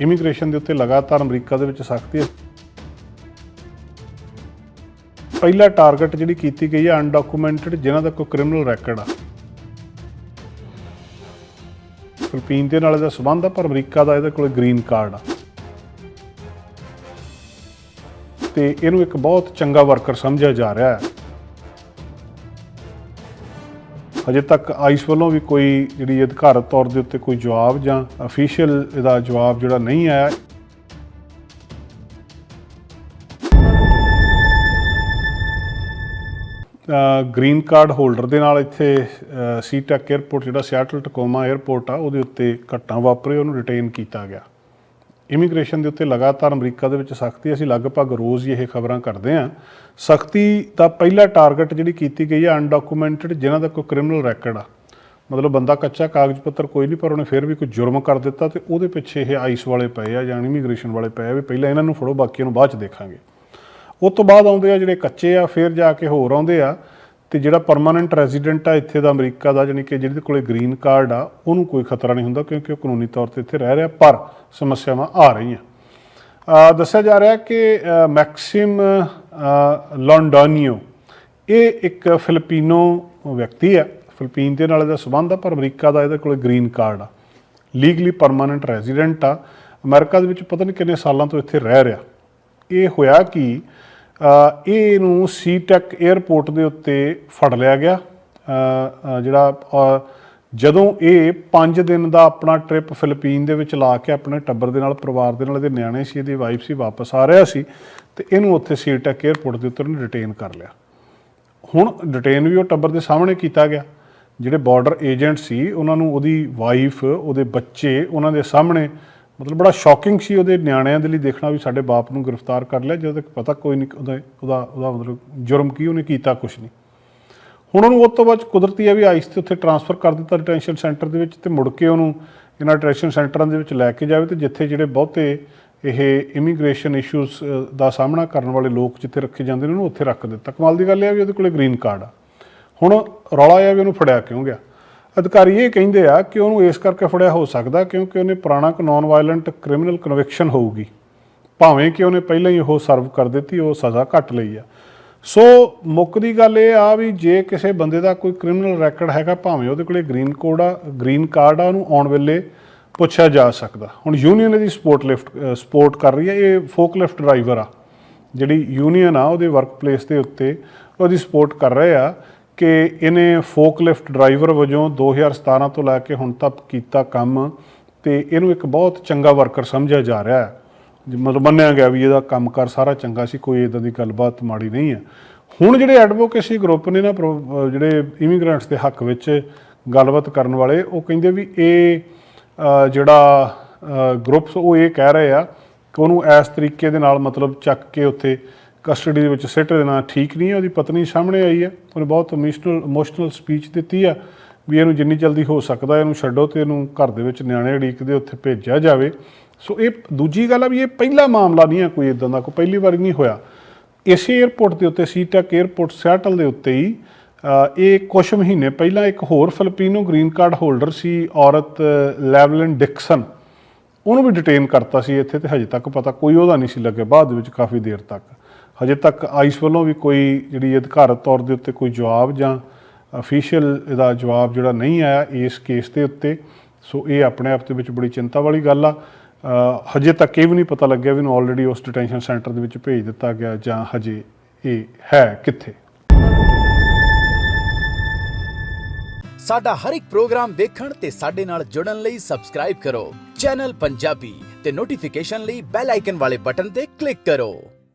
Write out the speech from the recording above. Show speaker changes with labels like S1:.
S1: Immigration ਦੇ ਉੱਤੇ ਲਗਾਤਾਰ ਅਮਰੀਕਾ ਦੇ ਵਿੱਚ ਸਖਤੀ ਹੈ। ਪਹਿਲਾ ਟਾਰਗੇਟ ਜਿਹੜੀ ਕੀਤੀ ਗਈ ਹੈ ਅਨਡਾਕੂਮੈਂਟਡ ਜਿਨ੍ਹਾਂ ਦਾ ਕੋਈ ਕ੍ਰਿਮੀਨਲ ਰੈਕੋਰਡ ਆ। ਫਿਲੀਪੀਨ ਦੇ ਨਾਲ ਇਹਦਾ ਸਬੰਧ ਆ, ਪਰ ਅਮਰੀਕਾ ਦਾ ਇਹਦੇ ਕੋਲ ਗ੍ਰੀਨ ਕਾਰਡ ਆ। ਤੇ ਇਹਨੂੰ ਇੱਕ ਬਹੁਤ ਚੰਗਾ ਵਰਕਰ ਸਮਝਿਆ ਜਾ ਰਿਹਾ ਹੈ। ਅਜੇ ਤੱਕ ਆਈਸ ਵੱਲੋਂ ਵੀ ਕੋਈ ਜਿਹੜੀ ਅਧਿਕਾਰਤ ਤੌਰ ਦੇ ਉੱਤੇ ਕੋਈ ਜਵਾਬ ਜਾਂ ਅਫੀਸ਼ੀਅਲ ਇਹਦਾ ਜਵਾਬ ਜਿਹੜਾ ਨਹੀਂ ਆਇਆ। ਗ੍ਰੀਨ ਕਾਰਡ ਹੋਲਡਰ ਦੇ ਨਾਲ ਇੱਥੇ ਸੀਟੈਕ 에ਅਰਪੋਰਟ ਜਿਹੜਾ ਸਿਆਟਲ ਟਕੋਮਾ 에ਅਰਪੋਰਟ ਆ, ਉਹਦੇ ਉੱਤੇ ਘਟਨਾ ਵਾਪਰੇ, ਉਹਨੂੰ ਰਿਟੇਨ ਕੀਤਾ ਗਿਆ। ਇਮੀਗ੍ਰੇਸ਼ਨ ਦੇ ਉੱਤੇ ਲਗਾਤਾਰ ਅਮਰੀਕਾ ਦੇ ਵਿੱਚ ਸਖਤੀ, ਅਸੀਂ ਲਗਭਗ ਰੋਜ਼ ਹੀ ਇਹ ਖਬਰਾਂ ਕਰਦੇ ਹਾਂ। ਸਖਤੀ ਦਾ ਪਹਿਲਾ ਟਾਰਗੇਟ ਜਿਹੜੀ ਕੀਤੀ ਗਈ ਹੈ ਅਨਡਾਕੂਮੈਂਟਡ ਜਿਨ੍ਹਾਂ ਦਾ ਕੋਈ ਕ੍ਰਿਮੀਨਲ ਰੈਕੋਰਡ ਆ। ਮਤਲਬ ਬੰਦਾ ਕੱਚਾ ਕਾਗਜ਼ ਪੱਤਰ ਕੋਈ ਨਹੀਂ, ਪਰ ਉਹਨੇ ਫਿਰ ਵੀ ਕੋਈ ਜੁਰਮ ਕਰ ਦਿੱਤਾ ਤੇ ਉਹਦੇ ਪਿੱਛੇ ਇਹ ਆਈਸ ਵਾਲੇ ਪਏ ਆ ਜਾਂ ਇਮੀਗ੍ਰੇਸ਼ਨ ਵਾਲੇ ਪਏ ਆ ਵੀ ਪਹਿਲਾਂ ਇਹਨਾਂ ਨੂੰ ਫੜੋ, ਬਾਕੀਆਂ ਨੂੰ ਬਾਅਦ ਚ ਦੇਖਾਂਗੇ। ਉਸ ਤੋਂ ਬਾਅਦ ਆਉਂਦੇ ਆ ਜਿਹੜੇ ਕੱਚੇ ਆ, ਫਿਰ ਜਾ ਕੇ ਹੋਰ ਆਉਂਦੇ ਆ। ਤੇ ਜਿਹੜਾ ਪਰਮਾਨੈਂਟ ਰੈਜ਼ੀਡੈਂਟ ਆ ਇੱਥੇ ਦਾ ਅਮਰੀਕਾ ਦਾ ਜਾਨੀ ਕਿ ਜਿਹਦੇ ਕੋਲੇ ਗ੍ਰੀਨ ਕਾਰਡ ਆ ਉਹਨੂੰ ਕੋਈ ਖਤਰਾ ਨਹੀਂ ਹੁੰਦਾ ਕਿਉਂਕਿ ਉਹ ਕਾਨੂੰਨੀ ਤੌਰ ਤੇ ਇੱਥੇ ਰਹਿ ਰਿਹਾ ਪਰ ਸਮੱਸਿਆਵਾਂ ਆ ਰਹੀਆਂ। ਦੱਸਿਆ ਜਾ ਰਿਹਾ ਕਿ ਅ, ਮੈਕਸਿਮ ਲੌਂਡੋਨੀਓ ਇਹ ਇੱਕ ਫਿਲੀਪੀਨੋ ਵਿਅਕਤੀ ਆ ਫਿਲੀਪੀਨ ਦੇ ਨਾਲ ਇਹਦਾ ਸਬੰਧ ਆ ਪਰ ਅਮਰੀਕਾ ਦਾ ਇਹਦੇ ਕੋਲੇ ਗ੍ਰੀਨ ਕਾਰਡ ਆ। ਲੀਗਲੀ ਪਰਮਾਨੈਂਟ ਰੈਜ਼ੀਡੈਂਟ ਆ। ਅਮਰੀਕਾ ਦੇ ਵਿੱਚ ਪਤਾ ਨਹੀਂ ਕਿੰਨੇ ਸਾਲਾਂ ਤੋਂ ਇੱਥੇ ਰਹਿ ਰਿਹਾ। ਇਹ ਹੋਇਆ ਕਿ ਇਹ ਨੂੰ ਸੀਟੈਕ 에ਅਰਪੋਰਟ ਦੇ ਉੱਤੇ ਫੜ ਲਿਆ ਗਿਆ। ਜਿਹੜਾ ਜਦੋਂ ਇਹ 5 ਦਿਨ ਦਾ ਆਪਣਾ ਟ੍ਰਿਪ ਫਿਲੀਪੀਨ ਦੇ ਵਿੱਚ ਲਾ ਕੇ ਆਪਣੇ ਟੱਬਰ ਦੇ ਨਾਲ, ਪਰਿਵਾਰ ਦੇ ਨਾਲ, ਇਹਦੇ ਨਿਆਣੇ ਸੀ, ਇਹਦੀ ਵਾਈਫ ਸੀ, ਵਾਪਸ ਆ ਰਿਹਾ ਸੀ ਤੇ ਇਹਨੂੰ ਉੱਥੇ ਸੀਟੈਕ 에ਅਰਪੋਰਟ ਦੇ ਉੱਤੇ ਉਹਨੇ ਰਿਟੇਨ ਕਰ ਲਿਆ। ਹੁਣ ਡਿਟੇਨ ਵੀ ਉਹ ਟੱਬਰ ਦੇ ਸਾਹਮਣੇ ਕੀਤਾ ਗਿਆ। ਜਿਹੜੇ ਬਾਰਡਰ ਏਜੰਟ ਸੀ, ਉਹਨਾਂ ਨੂੰ ਉਹਦੀ ਵਾਈਫ ਉਹਦੇ ਬੱਚੇ, ਉਹਨਾਂ ਦੇ ਸਾਹਮਣੇ ਮਤਲਬ ਬੜਾ ਸ਼ੌਕਿੰਗ ਸੀ ਉਹਦੇ ਨਿਆਣਿਆਂ ਦੇ ਲਈ ਦੇਖਣਾ ਵੀ ਸਾਡੇ ਬਾਪ ਨੂੰ ਗ੍ਰਿਫਤਾਰ ਕਰ ਲਿਆ, ਜਦੋਂ ਤੱਕ ਪਤਾ ਕੋਈ ਨਹੀਂ ਉਹਦਾ ਉਹਦਾ ਉਹਦਾ ਮਤਲਬ ਜੁਰਮ ਕੀ, ਉਹਨੇ ਕੀਤਾ ਕੁਝ ਨਹੀਂ। ਹੁਣ ਉਹਨੂੰ ਉਸ ਤੋਂ ਬਾਅਦ ਕੁਦਰਤੀ ਹੈ ਵੀ ਆਈਸ ਤੇ ਉੱਥੇ ਟਰਾਂਸਫਰ ਕਰ ਦਿੱਤਾ ਡਿਟੈਂਸ਼ਨ ਸੈਂਟਰ ਦੇ ਵਿੱਚ ਤੇ ਮੁੜ ਕੇ ਉਹਨੂੰ ਇਹਨਾਂ ਡਿਟੈਂਸ਼ਨ ਸੈਂਟਰਾਂ ਦੇ ਵਿੱਚ ਲੈ ਕੇ ਜਾਵੇ ਤੇ ਜਿੱਥੇ ਜਿਹੜੇ ਬਹੁਤੇ ਇਹ ਇਮੀਗ੍ਰੇਸ਼ਨ ਇਸ਼ੂਜ਼ ਦਾ ਸਾਹਮਣਾ ਕਰਨ ਵਾਲੇ ਲੋਕ ਜਿੱਥੇ ਰੱਖੇ ਜਾਂਦੇ ਨੇ ਉਹਨੂੰ ਉੱਥੇ ਰੱਖ ਦਿੱਤਾ। ਕਮਾਲ ਦੀ ਗੱਲ ਇਹ ਆ ਵੀ ਉਹਦੇ ਕੋਲੇ ਗ੍ਰੀਨ ਕਾਰਡ ਆ। ਹੁਣ ਰੌਲਾ ਇਹ ਆ ਵੀ ਉਹਨੂੰ ਫੜਿਆ ਕਿਉਂ ਗਿਆ? ਅਧਿਕਾਰੀ ਇਹ ਕਹਿੰਦੇ ਆ ਕਿ ਉਹਨੂੰ ਇਸ ਕਰਕੇ ਫੜਿਆ ਹੋ ਸਕਦਾ ਕਿਉਂਕਿ ਉਹਨੇ ਪੁਰਾਣਾ ਨਾਨ ਵਾਇਲੈਂਟ ਕ੍ਰਿਮੀਨਲ ਕਨਵਿਕਸ਼ਨ ਹੋਊਗੀ। ਭਾਵੇਂ ਕਿ ਉਹਨੇ ਪਹਿਲਾਂ ਹੀ ਉਹ ਸਰਵ ਕਰ ਦਿੱਤੀ, ਉਹ ਸਜ਼ਾ ਘੱਟ ਲਈ ਆ। ਸੋ ਮੁੱਕਦੀ ਗੱਲ ਇਹ ਆ ਵੀ ਜੇ ਕਿਸੇ ਬੰਦੇ ਦਾ ਕੋਈ ਕ੍ਰਿਮੀਨਲ ਰੈਕੋਰਡ ਹੈਗਾ, ਭਾਵੇਂ ਉਹਦੇ ਕੋਲੇ ਗ੍ਰੀਨ ਕੋਡ ਆ ਗ੍ਰੀਨ ਕਾਰਡ ਆ, ਉਹਨੂੰ ਆਉਣ ਵੇਲੇ ਪੁੱਛਿਆ ਜਾ ਸਕਦਾ। ਹੁਣ ਯੂਨੀਅਨ ਇਹਦੀ ਸਪੋਰਟ ਲਿਫਟ ਸਪੋਰਟ ਕਰ ਰਹੀ ਹੈ ਇਹ ਫੋਕ ਲਿਫਟ ਡਰਾਈਵਰ ਆ। ਜਿਹੜੀ ਯੂਨੀਅਨ ਆ, ਉਹਦੇ ਵਰਕ ਪਲੇਸ ਦੇ ਉੱਤੇ ਉਹਦੀ ਸਪੋਰਟ ਕਰ ਰਹੇ ਆ। ਕਿ ਇਹਨੇ ਫੋਕਲਿਫਟ ਡਰਾਈਵਰ ਵਜੋਂ 2017 ਤੋਂ ਲੈ ਕੇ ਹੁਣ ਤੱਕ ਕੀਤਾ ਕੰਮ ਤੇ ਇਹਨੂੰ ਇੱਕ ਬਹੁਤ ਚੰਗਾ ਵਰਕਰ ਸਮਝਿਆ ਜਾ ਰਿਹਾ ਹੈ। ਮਤਲਬ ਮੰਨਿਆ ਗਿਆ ਵੀ ਇਹਦਾ ਕੰਮਕਾਰ ਸਾਰਾ ਚੰਗਾ ਸੀ, ਕੋਈ ਇਦਾਂ ਦੀ ਗੱਲਬਾਤ ਮਾੜੀ ਨਹੀਂ ਹੈ। ਹੁਣ ਜਿਹੜੇ ਐਡਵੋਕੇਸੀ ਗਰੁੱਪ ਨੇ ਨਾ ਪ੍ਰੋ- ਜਿਹੜੇ ਇਮੀਗ੍ਰੈਂਟਸ ਦੇ ਹੱਕ ਵਿੱਚ ਗੱਲਬਾਤ ਕਰਨ ਵਾਲੇ, ਉਹ ਕਹਿੰਦੇ ਵੀ ਇਹ ਜਿਹੜਾ ਗਰੁੱਪਸ ਉਹ ਇਹ ਕਹਿ ਰਹੇ ਆ ਕਿ ਉਹਨੂੰ ਇਸ ਤਰੀਕੇ ਦੇ ਨਾਲ ਮਤਲਬ ਚੱਕ ਕੇ ਉੱਥੇ ਕਸਟਡੀ ਦੇ ਵਿੱਚ ਸਿੱਟ ਦੇਣਾ ਠੀਕ ਨਹੀਂ ਹੈ, ਉਹਦੀ ਪਤਨੀ ਸਾਹਮਣੇ ਆਈ ਹੈ, ਉਹਨੇ ਬਹੁਤ ਇਮੋਸ਼ਨਲ ਇਮੋਸ਼ਨਲ ਸਪੀਚ ਦਿੱਤੀ ਆ ਵੀ ਇਹਨੂੰ ਜਿੰਨੀ ਜਲਦੀ ਹੋ ਸਕਦਾ ਇਹਨੂੰ ਛੱਡੋ ਤੇ ਇਹਨੂੰ ਘਰ ਦੇ ਵਿੱਚ ਨਿਆਣੇ ਉਡੀਕਦੇ ਉੱਥੇ ਭੇਜਿਆ ਜਾਵੇ। ਸੋ ਇਹ ਦੂਜੀ ਗੱਲ ਆ ਵੀ ਇਹ ਪਹਿਲਾ ਮਾਮਲਾ ਨਹੀਂ ਹੈ ਕੋਈ ਇਦਾਂ ਦਾ, ਕੋਈ ਪਹਿਲੀ ਵਾਰੀ ਨਹੀਂ ਹੋਇਆ। ਇਸੇ 에ਅਰਪੋਰਟ ਦੇ ਉੱਤੇ ਸੀਟੈਕ 에ਅਰਪੋਰਟ ਸਿਆਟਲ ਦੇ ਉੱਤੇ ਹੀ ਇਹ ਕੁਝ ਮਹੀਨੇ ਪਹਿਲਾਂ ਇੱਕ ਹੋਰ ਫਿਲੀਪੀਨੋ ਗ੍ਰੀਨ ਕਾਰਡ ਹੋਲਡਰ ਸੀ, ਔਰਤ ਲੈਵਲਿਨ ਡਿਕਸਨ ਉਹਨੂੰ ਵੀ ਡਿਟੇਨ ਕਰਤਾ ਸੀ ਇੱਥੇ ਤੇ ਹਜੇ ਤੱਕ ਪਤਾ ਕੋਈ ਉਹਦਾ ਨਹੀਂ ਸੀ ਲੱਗਿਆ, ਬਾਅਦ ਦੇ ਵਿੱਚ ਕਾਫੀ ਦੇਰ ਤੱਕ। ਹਜੇ ਤੱਕ ਆਈਸ ਵੱਲੋਂ ਵੀ ਕੋਈ ਜਿਹੜੀ ਅਧਿਕਾਰਤ ਤੌਰ ਦੇ ਉੱਤੇ ਕੋਈ ਜਵਾਬ ਜਾਂ ਅਫੀਸ਼ੀਅਲ ਇਹਦਾ ਜਵਾਬ ਜਿਹੜਾ ਨਹੀਂ ਆਇਆ ਇਸ ਕੇਸ ਦੇ ਉੱਤੇ, ਸੋ ਇਹ ਆਪਣੇ ਆਪ ਦੇ ਵਿੱਚ ਬੜੀ ਚਿੰਤਾ ਵਾਲੀ ਗੱਲ ਆ। ਹਜੇ ਤੱਕ ਇਹ ਵੀ ਨਹੀਂ ਪਤਾ ਲੱਗਿਆ ਵੀ ਇਹਨੂੰ ਆਲਰੇਡੀ ਉਸ ਡਿਟੈਂਸ਼ਨ ਸੈਂਟਰ ਦੇ ਵਿੱਚ ਭੇਜ ਦਿੱਤਾ ਗਿਆ ਜਾਂ ਹਜੇ ਇਹ ਹੈ ਕਿੱਥੇ।
S2: ਸਾਡਾ ਹਰ ਇੱਕ ਪ੍ਰੋਗਰਾਮ ਦੇਖਣ ਤੇ ਸਾਡੇ ਨਾਲ ਜੁੜਨ ਲਈ ਸਬਸਕ੍ਰਾਈਬ ਕਰੋ। ਚੈਨਲ ਪੰਜਾਬੀ ਤੇ ਨੋਟੀਫਿਕੇਸ਼ਨ ਲਈ ਬੈਲ ਆਈਕਨ ਵਾਲੇ ਬਟਨ ਤੇ ਕਲਿੱਕ ਕਰੋ।